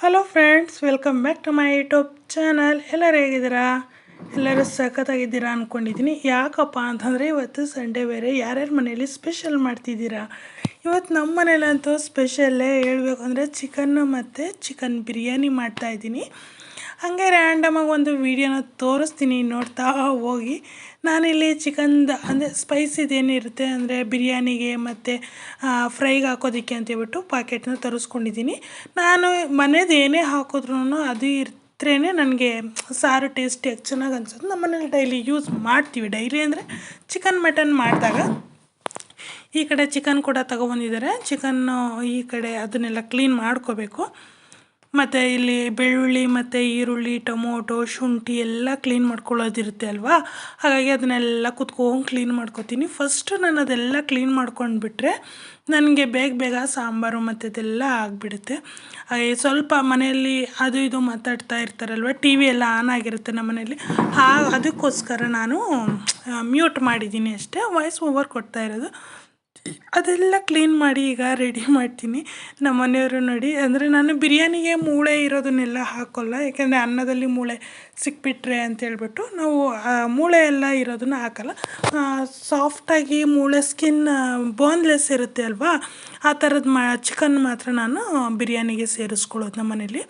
Hello friends welcome back to my YouTube channel ಎಲ್ಲರೂ ಹೇಗಿದ್ದೀರಾ? ಎಲ್ಲರೂ ಸಖತ್ತಾಗಿದ್ದೀರಾ ಅಂದ್ಕೊಂಡಿದ್ದೀನಿ ಯಾಕಪ್ಪ ಅಂತಂದರೆ ಇವತ್ತು ಸಂಡೇ ಬೇರೆ. ಯಾರ್ಯಾರ ಮನೇಲಿ ಸ್ಪೆಷಲ್ ಮಾಡ್ತಿದ್ದೀರಾ? ಇವತ್ತು ನಮ್ಮ ಮನೇಲಂತೂ ಸ್ಪೆಷಲ್ಲೇ ಹೇಳಬೇಕು ಅಂದರೆ ಚಿಕನ್ನು ಮತ್ತು ಚಿಕನ್ ಬಿರಿಯಾನಿ ಮಾಡ್ತಾಯಿದ್ದೀನಿ ಹಾಗೆ ರ್ಯಾಂಡಮಾಗಿ ಒಂದು ವೀಡಿಯೋನ ತೋರಿಸ್ತೀನಿ ನೋಡ್ತಾ ಹೋಗಿ. ನಾನಿಲ್ಲಿ ಚಿಕನ್ದು ಅಂದರೆ ಸ್ಪೈಸಿದೇನಿರುತ್ತೆ ಅಂದರೆ ಬಿರಿಯಾನಿಗೆ ಮತ್ತು ಫ್ರೈಗೆ ಹಾಕೋದಕ್ಕೆ ಅಂತೇಳ್ಬಿಟ್ಟು ಪಾಕೆಟ್ನ ತರಿಸ್ಕೊಂಡಿದ್ದೀನಿ. ನಾನು ಮನೇದು ಏನೇ ಹಾಕಿದ್ರು ಅದು ಇರ್ತೇ ನನಗೆ ಸಾರು ಟೇಸ್ಟಿ ಎಷ್ಟು ಚೆನ್ನಾಗಿ ಅನ್ಸುತ್ತೆ. ನಮ್ಮ ಮನೇಲಿ ಡೈಲಿ ಯೂಸ್ ಮಾಡ್ತೀವಿ. ಡೈಲಿ ಅಂದರೆ ಚಿಕನ್ ಮಟನ್ ಮಾಡಿದಾಗ ಈ ಕಡೆ ಚಿಕನ್ ಕೂಡ ತಗೊಬಂದಿದ್ದಾರೆ. ಚಿಕನ್ನು ಈ ಕಡೆ ಅದನ್ನೆಲ್ಲ ಕ್ಲೀನ್ ಮಾಡ್ಕೋಬೇಕು. ಮತ್ತು ಇಲ್ಲಿ ಬೆಳ್ಳುಳ್ಳಿ ಮತ್ತು ಈರುಳ್ಳಿ, ಟೊಮೊಟೊ, ಶುಂಠಿ ಎಲ್ಲ ಕ್ಲೀನ್ ಮಾಡ್ಕೊಳ್ಳೋದಿರುತ್ತೆ ಅಲ್ವಾ? ಹಾಗಾಗಿ ಅದನ್ನೆಲ್ಲ ಕುತ್ಕೊಂಡು ಕ್ಲೀನ್ ಮಾಡ್ಕೊತೀನಿ. ಫಸ್ಟು ನಾನು ಅದೆಲ್ಲ ಕ್ಲೀನ್ ಮಾಡ್ಕೊಂಡು ಬಿಟ್ಟರೆ ನನಗೆ ಬೇಗ ಬೇಗ ಸಾಂಬಾರು ಮತ್ತು ಇದೆಲ್ಲ ಆಗಿಬಿಡುತ್ತೆ. ಹಾಗೆ ಸ್ವಲ್ಪ ಮನೆಯಲ್ಲಿ ಅದು ಇದು ಮಾತಾಡ್ತಾ ಇರ್ತಾರಲ್ವ ಟಿ ವಿ ಎಲ್ಲ ಆನ್ ಆಗಿರುತ್ತೆ ನಮ್ಮ ಮನೆಯಲ್ಲಿ. ಹಾ ಅದಕ್ಕೋಸ್ಕರ ನಾನು ಮ್ಯೂಟ್ ಮಾಡಿದ್ದೀನಿ ಅಷ್ಟೇ. ವಾಯ್ಸ್ ಓವರ್ ಕೊಡ್ತಾ ಇರೋದು. ಅದೆಲ್ಲ ಕ್ಲೀನ್ ಮಾಡಿ ಈಗ ರೆಡಿ ಮಾಡ್ತೀನಿ. ನಮ್ಮ ಮನೆಯವರು ನೋಡಿ, ಅಂದರೆ ನಾನು ಬಿರಿಯಾನಿಗೆ ಮೂಳೆ ಇರೋದನ್ನೆಲ್ಲ ಹಾಕೋಲ್ಲ, ಯಾಕೆಂದರೆ ಅನ್ನದಲ್ಲಿ ಮೂಳೆ ಸಿಕ್ಬಿಟ್ರೆ ಅಂತೇಳ್ಬಿಟ್ಟು ನಾವು ಮೂಳೆ ಎಲ್ಲ ಇರೋದನ್ನ ಹಾಕಲ್ಲ. ಸಾಫ್ಟಾಗಿ ಮೂಳೆ ಸ್ಕಿನ್ ಬೋನ್ಲೆಸ್ ಇರುತ್ತೆ ಅಲ್ವಾ? ಆ ಥರದ್ದು ಮಾ ಚಿಕನ್ ಮಾತ್ರ ನಾನು ಬಿರಿಯಾನಿಗೆ ಸೇರಿಸ್ಕೊಳ್ಳೋದು ನಮ್ಮ ಮನೇಲಿ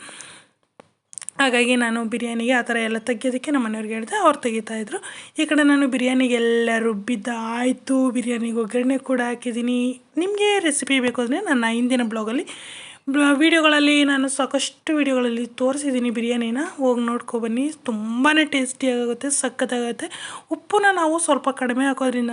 ಹಾಗಾಗಿ ನಾನು ಬಿರಿಯಾನಿಗೆ ಆ ಥರ ಎಲ್ಲ ತೆಗಿಯೋದಕ್ಕೆ ನಮ್ಮ ಮನೆಯವ್ರಿಗೆ ಹೇಳಿದೆ, ಅವ್ರು ತೆಗಿತಾಯಿದ್ರು ಈ ಕಡೆ ನಾನು ಬಿರಿಯಾನಿಗೆ ಎಲ್ಲ ರುಬ್ಬಿದ್ದ ಆಯಿತು, ಬಿರಿಯಾನಿಗೆ ಒಗ್ಗರಣೆ ಕೂಡ ಹಾಕಿದ್ದೀನಿ. ನಿಮಗೆ ರೆಸಿಪಿ ಬೇಕು ಅಂದರೆ ನನ್ನ ಹಿಂದಿನ ಬ್ಲಾಗಲ್ಲಿ ವೀಡಿಯೋಗಳಲ್ಲಿ ನಾನು ಸಾಕಷ್ಟು ವೀಡಿಯೋಗಳಲ್ಲಿ ತೋರಿಸಿದ್ದೀನಿ ಬಿರಿಯಾನಿನ. ಹೋಗಿ ನೋಡ್ಕೊಬನ್ನಿ ತುಂಬಾ ಟೇಸ್ಟಿಯಾಗುತ್ತೆ ಸಖತ್ತಾಗುತ್ತೆ ಉಪ್ಪನ್ನ ನಾವು ಸ್ವಲ್ಪ ಕಡಿಮೆ ಹಾಕೋದ್ರಿಂದ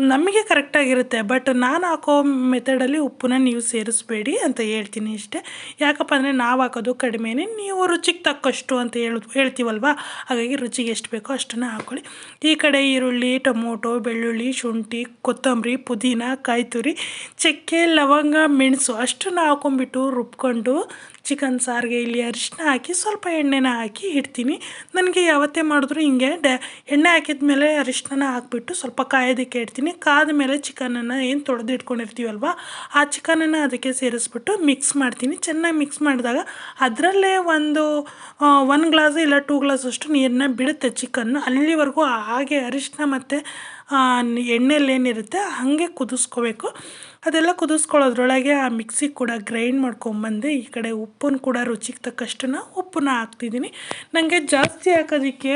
ನಮಗೆ ಕರೆಕ್ಟಾಗಿರುತ್ತೆ ಬಟ್ ನಾನು ಹಾಕೋ ಮೆಥಡಲ್ಲಿ ಉಪ್ಪನ್ನ ನೀವು ಸೇರಿಸ್ಬೇಡಿ ಅಂತ ಹೇಳ್ತೀನಿ ಇಷ್ಟೇ. ಯಾಕಪ್ಪ ಅಂದರೆ ನಾವು ಹಾಕೋದು ಕಡಿಮೆನೇ, ನೀವು ರುಚಿಗೆ ತಕ್ಕಷ್ಟು ಅಂತ ಹೇಳು, ಹೇಳ್ತೀವಲ್ವ? ಹಾಗಾಗಿ ರುಚಿಗೆ ಎಷ್ಟು ಬೇಕೋ ಅಷ್ಟನ್ನು ಹಾಕ್ಕೊಳ್ಳಿ ಈ ಕಡೆ ಈರುಳ್ಳಿ, ಟೊಮೊಟೊ, ಬೆಳ್ಳುಳ್ಳಿ, ಶುಂಠಿ, ಕೊತ್ತಂಬರಿ, ಪುದೀನ ಕಾಯಿ ತುರಿ ಚಕ್ಕೆ, ಲವಂಗ, ಮೆಣಸು ಅಷ್ಟನ್ನು ಹಾಕೊಂಡ್ಬಿಟ್ಟು ರುಬ್ಕೊಂಡು ಚಿಕನ್ ಸಾರಿಗೆ ಇಲ್ಲಿ ಅರಿಶಿನ ಹಾಕಿ ಸ್ವಲ್ಪ ಎಣ್ಣೆನ ಹಾಕಿ ಇಡ್ತೀನಿ. ನನಗೆ ಯಾವತ್ತೇ ಮಾಡಿದ್ರು ಹಿಂಗೆ ಡ, ಎಣ್ಣೆ ಹಾಕಿದ ಮೇಲೆ ಅರಿಶಿನ ಹಾಕಿಬಿಟ್ಟು ಸ್ವಲ್ಪ ಕಾಯೋದಕ್ಕೆ ಇಡ್ತೀನಿ. ಕಾದ ಮೇಲೆ ಚಿಕನನ್ನು ಏನು ತೊಳೆದು ಇಟ್ಕೊಂಡಿರ್ತೀವಲ್ವ, ಆ ಚಿಕನನ್ನು ಅದಕ್ಕೆ ಸೇರಿಸ್ಬಿಟ್ಟು ಮಿಕ್ಸ್ ಮಾಡ್ತೀನಿ. ಚೆನ್ನಾಗಿ ಮಿಕ್ಸ್ ಮಾಡಿದಾಗ ಅದರಲ್ಲೇ ಒಂದು ಒನ್ ಗ್ಲಾಸ್ ಇಲ್ಲ ಟೂ ಗ್ಲಾಸ್ ಅಷ್ಟು ನೀರನ್ನ ಬಿಡುತ್ತೆ ಚಿಕನ್ನು ಅಲ್ಲಿವರೆಗೂ ಹಾಗೆ ಅರಿಶಿನ ಮತ್ತು ಎಣ್ಣೆಲೇನಿರುತ್ತೆ ಹಾಗೆ ಕುದಿಸ್ಕೋಬೇಕು. ಅದೆಲ್ಲ ಕುದಿಸ್ಕೊಳ್ಳೋದ್ರೊಳಗೆ ಆ ಮಿಕ್ಸಿ ಕೂಡ ಗ್ರೈಂಡ್ ಮಾಡ್ಕೊಂಬಂದು, ಈ ಕಡೆ ಉಪ್ಪನ್ನು ಕೂಡ ರುಚಿಗೆ ತಕ್ಕಷ್ಟನ್ನ ಉಪ್ಪನ್ನ ಹಾಕ್ತಿದ್ದೀನಿ. ನನಗೆ ಜಾಸ್ತಿ ಹಾಕೋದಕ್ಕೆ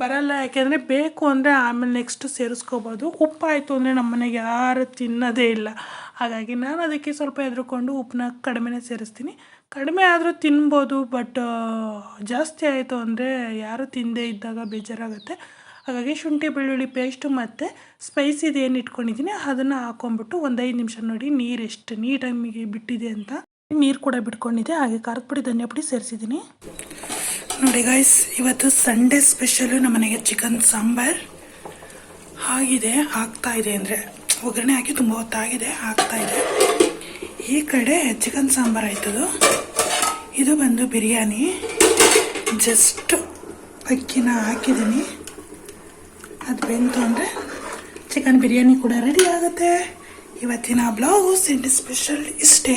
ಬರಲ್ಲ, ಯಾಕೆಂದರೆ ಬೇಕು ಅಂದರೆ ಆಮೇಲೆ ನೆಕ್ಸ್ಟ್ ಸೇರಿಸ್ಕೋಬೋದು. ಉಪ್ಪಾಯಿತು ಅಂದರೆ ನಮ್ಮ ಮನೆಗೆ ಯಾರು ತಿನ್ನೋದೇ ಇಲ್ಲ. ಹಾಗಾಗಿ ನಾನು ಅದಕ್ಕೆ ಸ್ವಲ್ಪ ಹೆದ್ರುಕೊಂಡು ಉಪ್ಪನ್ನ ಕಡಿಮೆನೇ ಸೇರಿಸ್ತೀನಿ. ಕಡಿಮೆ ಆದರೂ ತಿನ್ಬೋದು, ಬಟ್, ಜಾಸ್ತಿ ಆಯಿತು ಅಂದರೆ ಯಾರು ತಿಂದೇ ಇದ್ದಾಗ ಬೇಜಾರಾಗುತ್ತೆ. ಹಾಗಾಗಿ ಶುಂಠಿ, ಬೆಳ್ಳುಳ್ಳಿ ಪೇಸ್ಟು ಮತ್ತು ಸ್ಪೈಸಿದು ಇದೇನು ಇಟ್ಕೊಂಡಿದ್ದೀನಿ, ಅದನ್ನು ಹಾಕೊಂಬಿಟ್ಟು ಒಂದು ಐದು ನಿಮಿಷ ನೋಡಿ ನೀರು ಎಷ್ಟು ನೀಟಾಗಿ ಬಿಟ್ಟಿದೆ ಅಂತ. ನೀರು ಕೂಡ ಬಿಟ್ಕೊಂಡಿದೆ ಹಾಗೆ ಖಾರದ ಪುಡಿ ಧನಿಯಾ ಪುಡಿ ಸೇರಿಸಿದ್ದೀನಿ. ನೋಡಿ ಗಾಯ್ಸ್ ಇವತ್ತು ಸಂಡೇ ಸ್ಪೆಷಲು ನಮ್ಮ ಮನೆಗೆ ಚಿಕನ್ ಸಾಂಬಾರ್. ಆಗಿದೆ, ಆಗ್ತಾ ಇದೆ ಅಂದರೆ ಒಗ್ಗರಣೆ ಹಾಕಿ ತುಂಬ ಹೊತ್ತಾಗಿದೆ, ಆಗ್ತಾ ಇದೆ. ಈ ಕಡೆ ಚಿಕನ್ ಸಾಂಬಾರ್ ಆಯ್ತದು. ಇದು ಬಂದು ಬಿರಿಯಾನಿ. ಜಸ್ಟ್ ಅಕ್ಕಿನ ಹಾಕಿದ್ದೀನಿ. ಅದು ಬೆಂತು ಅಂದರೆ ಚಿಕನ್ ಬಿರಿಯಾನಿ ಕೂಡ ರೆಡಿ ಆಗುತ್ತೆ. ಇವತ್ತಿನ ಬ್ಲೌಸ್ ಸಂಡೇ ಸ್ಪೆಷಲ್ ಇಷ್ಟೇ.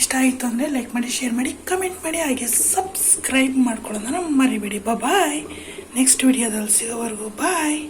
ಇಷ್ಟ ಆಯಿತು ಅಂದರೆ ಲೈಕ್ ಮಾಡಿ ಶೇರ್ ಮಾಡಿ ಕಮೆಂಟ್ ಮಾಡಿ, ಹಾಗೆ ಸಬ್ಸ್ಕ್ರೈಬ್ ಮಾಡ್ಕೊಳ್ಳೋದನ್ನ ಮರಿಬೇಡಿ. ಬಾಯ್ ನೆಕ್ಸ್ಟ್ ವಿಡಿಯೋದಲ್ಲಿ ಸಿಗೋವರೆಗೂ ಬಾಯ್